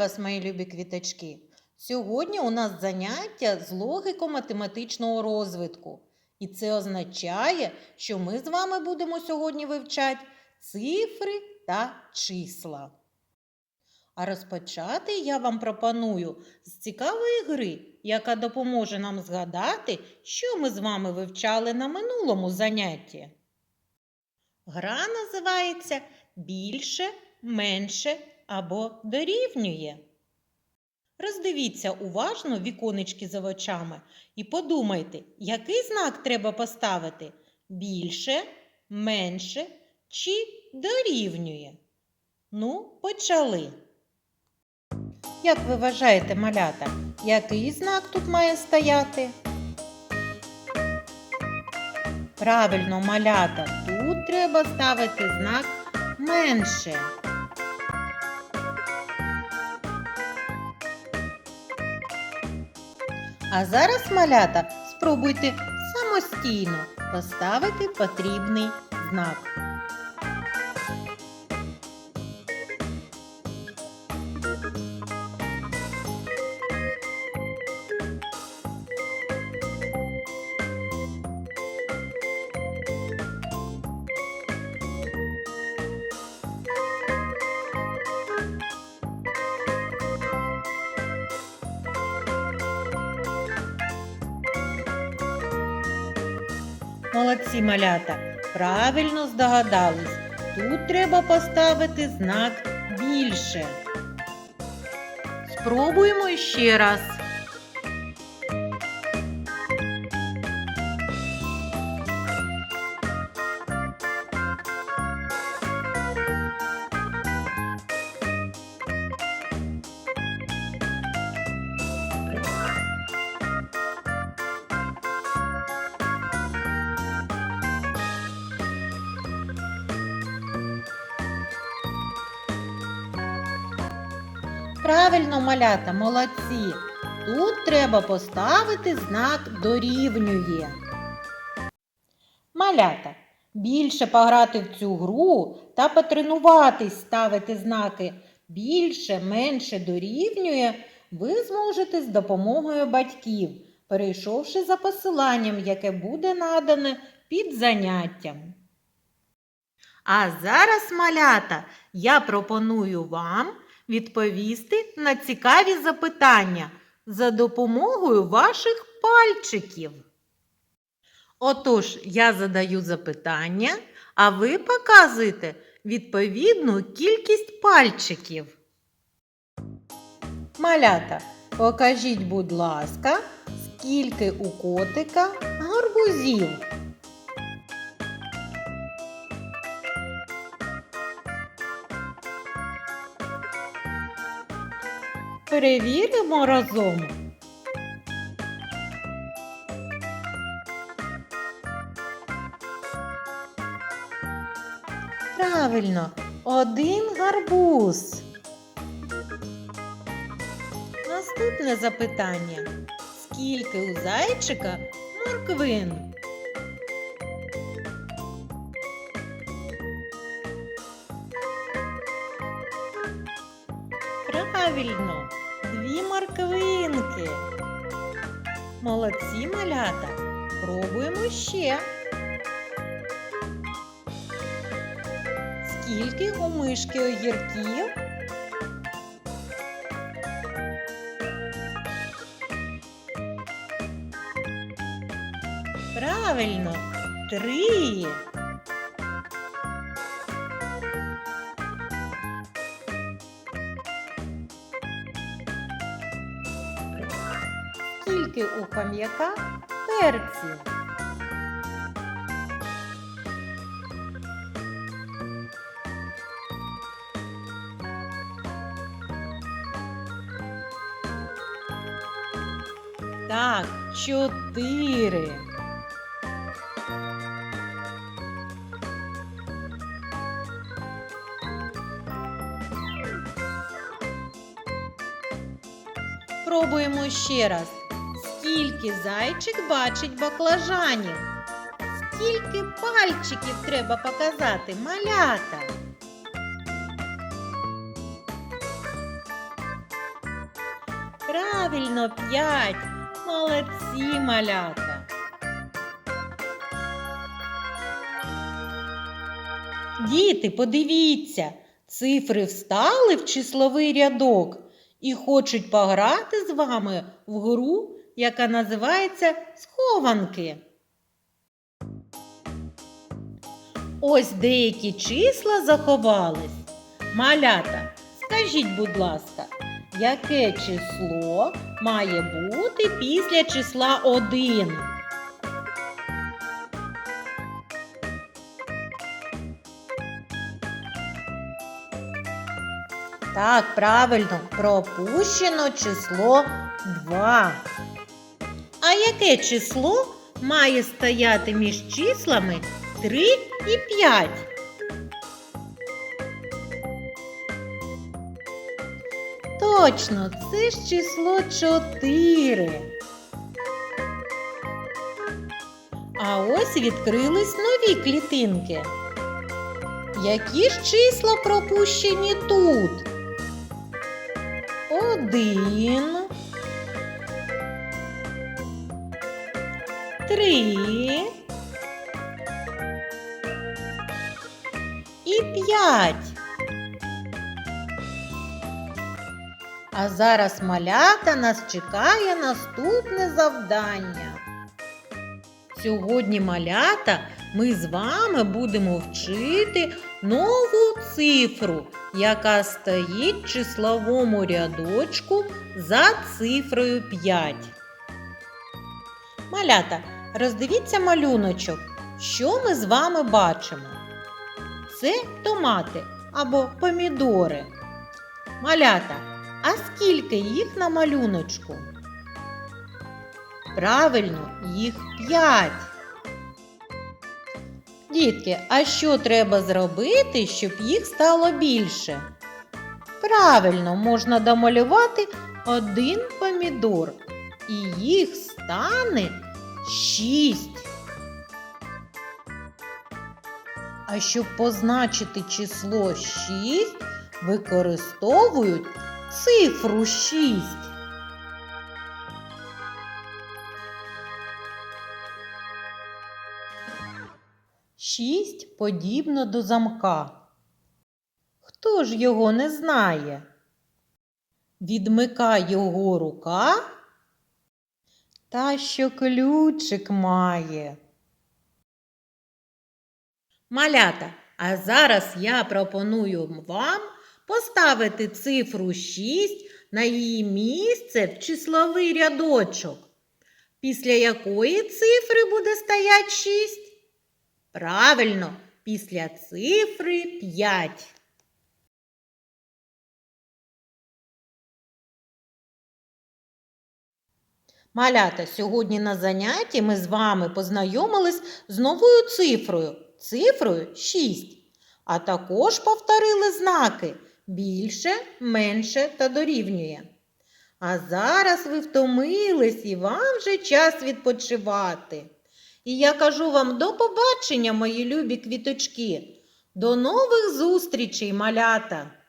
вас, мої любі квіточки! Сьогодні у нас заняття з логіко-математичного розвитку. І це означає, що ми з вами будемо сьогодні вивчати цифри та числа. А розпочати я вам пропоную з цікавої гри, яка допоможе нам згадати, що ми з вами вивчали на минулому занятті. Гра називається більше, менше або дорівнює. Роздивіться уважно віконечки за очами і подумайте, який знак треба поставити більше, менше чи дорівнює. Ну, почали. Як ви вважаєте, малята, який знак тут має стояти? Правильно, малята, тут треба ставити знак менше. А зараз, малята, спробуйте самостійно поставити потрібний знак. Молодці малята, правильно здогадались. Тут треба поставити знак більше. Спробуємо ще раз. Правильно, малята, молодці. Тут треба поставити знак дорівнює. Малята, більше пограти в цю гру та потренуватись ставити знаки більше, менше дорівнює, ви зможете з допомогою батьків, перейшовши за посиланням, яке буде надане під заняттям. А зараз, малята, я пропоную вам відповісти на цікаві запитання за допомогою ваших пальчиків. Отож, я задаю запитання, а ви показуєте відповідну кількість пальчиків. Малята, покажіть, будь ласка, скільки у котика гарбузів. Перевіримо разом. Правильно, один гарбуз. Наступне запитання. Скільки у зайчика морквин? Правильно, морквинки. Молодці малята. Пробуємо ще. Скільки у мишки огірків? Правильно, три. Скільки у хам'яка перців? Так, чотири. Пробуємо ще раз. Скільки зайчик бачить баклажанів? Скільки пальчиків треба показати малята? Правильно, п'ять. Молодці, малята. Діти, подивіться, цифри встали в числовий рядок і хочуть пограти з вами в гру, яка називається схованки. Ось деякі числа заховались. Малята, скажіть, будь ласка, яке число має бути після числа 1? Так, правильно, пропущено число 2. А яке число має стояти між числами 3 і 5? Точно, це ж число 4. А ось відкрились нові клітинки. Які ж числа пропущені тут? Один. Три. І п'ять. А зараз малята нас чекає наступне завдання. Сьогодні малята ми з вами будемо вчити нову цифру, яка стоїть в числовому рядочку за цифрою 5. Малята, роздивіться малюночок, що ми з вами бачимо. Це томати або помідори. Малята, а скільки їх на малюночку? Правильно, їх 5. Дітки, а що треба зробити, щоб їх стало більше? Правильно, можна домалювати один помідор, і їх стане шість. А щоб позначити число 6, використовують цифру 6. Шість подібно до замка. Хто ж його не знає? Відмика його рука, та що ключик має. Малята, а зараз я пропоную вам поставити цифру 6 на її місце в числовий рядочок. Після якої цифри буде стоять 6? Правильно, після цифри 5. Малята, сьогодні на занятті ми з вами познайомились з новою цифрою, цифрою 6. А також повторили знаки більше, менше та дорівнює. А зараз ви втомились і вам вже час відпочивати. І я кажу вам до побачення, мої любі квіточки. До нових зустрічей, малята!